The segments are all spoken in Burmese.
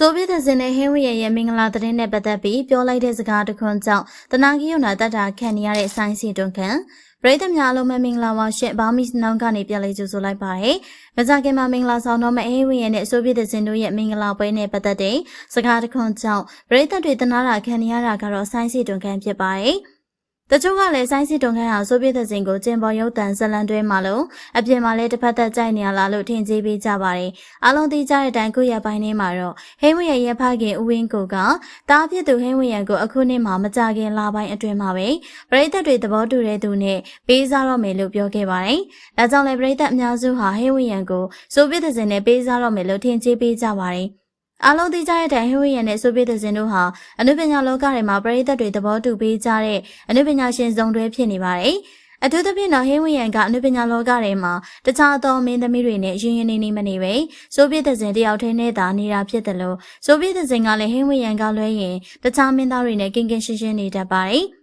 ဆိုဗီယက်ဇင်နဲ့ဟင်းဝီရဲ့မင်္ဂလာသတင်းနဲ့ပတ်သက်ပြီးပြောလိုက်တဲ့စကားတစ်ခွန်းကြောင့်တနာကီယုံနာတတ်တာခံနေရတဲ့ဆိုင်းစီတွန်ခံပရိသတ်များအလုံးမမင်္ဂလာပါရှင်ဘာမီနောင်ကနေပြန်လေးကြိုဆိုလိုက်ပါတယ်။မကြခင်မှာမင်္ဂလာဆောင်တော့မအေးဝင်းရဲ့နဲ့ဆိုဗီယက်ဇင်တို့ရဲ့မင်္ဂလာပွဲနဲ့ပတ်သက်တဲ့စကားတစ်ခွန်းကြောင့်ပရိသတ်တွေတနာတာခံနေရတာကတော့ဆိုင်းစီတွန်ခံဖြစ်ပါတယ်။ တချို့ကလည်းဆိုင်းစစ်တုံခန်းဟာဆိုဗီယက်ဇင်ကိုကျင်ပေါ်ရုပ်တံဇလန်တွဲမှာလို့အပြင်မှာလည်းတစ်ဖက်သက်ကြိုက်နေရလားလို့ထင်ကြီးပေးကြပါတယ်။အားလုံးသိကြတဲ့အတိုင်းခုရပိုင်းထဲမှာတော့ဟိန်းဝရရဲ့ဖခင်ဦးဝင်းကိုကတားဖြစ်သူဟိန်းဝရကိုအခုနှစ်မှာမကြခင်လပိုင်းအတွင်းမှာပဲပရိသတ်တွေသဘောတူတဲ့သူနဲ့ပေးစားတော့မယ်လို့ပြောခဲ့ပါတယ်။ဒါကြောင့်လည်းပရိသတ်အများစုဟာဟိန်းဝရကိုဆိုဗီယက်ဇင်နဲ့ပေးစားတော့မယ်လို့ထင်ကြီးပေးကြပါတယ်။ အားလုံးသိကြတဲ့တိုင်ဟိုရီယန်နဲ့ဆိုဗီယက်ဇင်တို့ဟာအနုပညာလောကထဲမှာပရိသတ်တွေသဘောတူပေးကြတဲ့အနုပညာရှင်စုံတွဲဖြစ်နေပါတယ်။အထူးသဖြင့်တော့ဟင်းဝီယန်ကအနုပညာလောကထဲမှာတခြားသောမင်းသမီးတွေနဲ့ရင်းရင်းနှီးနှီးမနေပဲဆိုဗီယက်ဇင်တယောက်တည်းနဲ့သာနေတာဖြစ်တယ်လို့ဆိုဗီယက်ဇင်ကလည်းဟင်းဝီယန်ကလွဲရင်တခြားမင်းသားတွေနဲ့ကင်ကင်ရှင်းရှင်းနေတတ်ပါတယ်။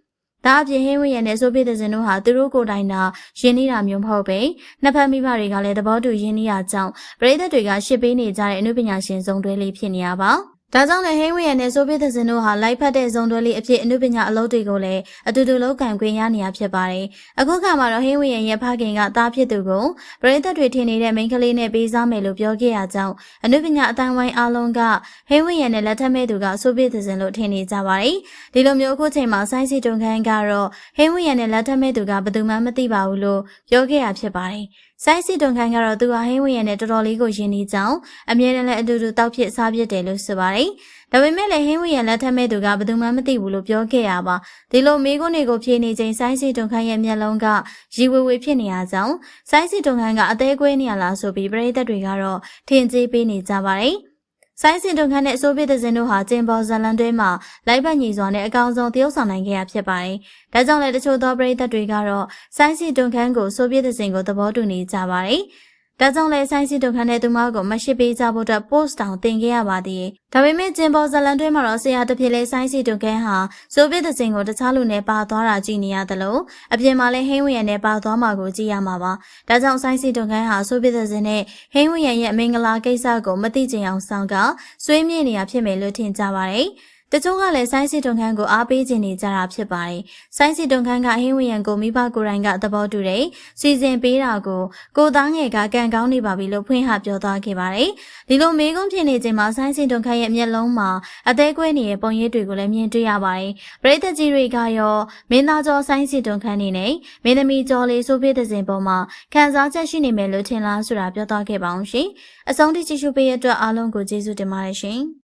ဒါအပြင်ဟင်းဝရနဲ့ဆိုဗီယက်ဇင်တို့ဟာသူတို့ကိုယ်တိုင်သာယဉ်နေတာမျိုးမဟုတ်ပဲနှစ်ဖက်မိဘတွေကလည်းသဘောတူယဉ်နေရကြောင်းပရိသတ်တွေကရှစ်ပေးနေကြတဲ့အမှုပညာရှင်စုံတွဲလေးဖြစ်နေရပါ ဒါကြောင့်လည်းဟိန်းဝရနဲ့ဆိုဗီယက်ဇင်တို့ဟာလိုက်ဖက်တဲ့ဇုံတွဲလေးအဖြစ်အမှုပညာအလုပ်တွေကိုလည်းအတူတူလုပ်ကံခွင့်ရနေရဖြစ်ပါတယ်။အခုခါမှာတော့ဟိန်းဝရရဲ့ဖခင်ကသားဖြစ်သူကိုပရိသတ်တွေထင်နေတဲ့မိန်းကလေးနဲ့ပေးစားမယ်လို့ပြောခဲ့ရကြောင်းအမှုပညာအတိုင်းဝိုင်းအားလုံးကဟိန်းဝရနဲ့လက်ထက်မဲ့သူကဆိုဗီယက်ဇင်လို့ထင်နေကြပါတယ်။ဒီလိုမျိုးအခုချိန်မှာဆိုင်းစီတွန်ခန်းကတော့ဟိန်းဝရနဲ့လက်ထက်မဲ့သူကဘယ်သူမှမသိပါဘူးလို့ပြောခဲ့ရဖြစ်ပါတယ်။ဆိုင်းစီတွန်ခန်းကတော့သူဟာဟင်းဝင်းရနဲ့တော်တော်လေးကိုယဉ်နေကြောင်းအမြဲတမ်းလည်းအတူတူတောက်ဖြစ်စားဖြစ်တယ်လို့ဆိုပါတယ်။ဒါပေမဲ့လည်းဟင်းဝင်းရလက်ထက်မဲ့သူကဘယ်သူမှမသိဘူးလို့ပြောခဲ့ရပါ။ဒီလိုမိကုန်းတွေကိုဖြေနေချိန်ဆိုင်းစီတွန်ခန်းရဲ့မျက်လုံးကရီဝေဝေဖြစ်နေရကြောင်းဆိုင်းစီတွန်ခန်းကအသေးကွေးနေရလားဆိုပြီးပရိသတ်တွေကတော့ထင်ကြီးပေးနေကြပါတယ်။ ဆိုင်းစင်တုန်ခန့်နဲ့အစိုးပြတဲ့စင်တို့ဟာကျင်းပေါ်ဇလန်တွဲမှာလိုက်ပတ်ညီစွာနဲ့အကောင်ဆုံးတရုပ်ဆောင်နိုင်ခဲ့ရဖြစ်ပါတယ်။ဒါကြောင့်လည်းတချို့သောပရိသတ်တွေကတော့ဆိုင်းစင်တုန်ခန့်ကိုဆိုဗီယက်စင်ကိုသဘောတူနေကြပါတယ်။ ဒါကြောင့်လဲဆိုင်းစီဒုက္ခနဲ့သူမကိုမရှိပေးကြဖို့အတွက် post တောင်တင်ခဲ့ရပါသေးတယ်။ဒါပေမဲ့ကျင်ပေါ်ဇလန်တွဲမှာတော့ဆရာတစ်ဖြစ်လဲဆိုင်းစီဒုက္ခဟာဆိုဗီယက်စင်ကိုတခြားလူနဲ့ပါသွားတာကြည့်နေရတယ်လို့အပြင်မှာလဲဟင်းဝရံနဲ့ပါသွားမှာကိုကြည့်ရမှာပါ။ဒါကြောင့်ဆိုင်းစီဒုက္ခဟာဆိုဗီယက်စင်နဲ့ဟင်းဝရံရဲ့မင်္ဂလာကိစ္စကိုမသိချင်အောင်ဆောင်ကဆွေးမြေ့နေရဖြစ်မယ်လို့ထင်ကြပါတယ်။ တချို့ကလည်းဆိုင်းစီတွန်ခန်းကိုအားပေးခြင်းနေကြတာဖြစ်ပါတယ်။ဆိုင်းစီတွန်ခန်းကဟင်းဝရံကိုမိဘကိုယ်တိုင်ကသဘောတူတယ်။စီစဉ်ပေးတာကိုကိုသားငယ်ကကံကောင်းနေပါပြီလို့ဖွင့်ဟပြောသွားခဲ့ပါတယ်။ဒီလိုမေးခွန်းဖြစ်နေချိန်မှာဆိုင်းစီတွန်ခန်းရဲ့မျက်လုံးမှာအသေးကွဲနေတဲ့ပုံရိပ်တွေကိုလည်းမြင်တွေ့ရပါတယ်။ပရိသတ်ကြီးတွေကရောမင်းသားကျော်ဆိုင်းစီတွန်ခန်းနေနဲ့မင်းသမီးကျော်လေးဆိုဖေးတဲ့စဉ်ပေါ်မှာခံစားချက်ရှိနေမယ်လို့ထင်လားဆိုတာပြောသွားခဲ့ပါအောင်ရှင်။အဆုံးထိကြည့်ရှုပေးရတဲ့အတွက်အားလုံးကိုကျေးဇူးတင်ပါတယ်ရှင်။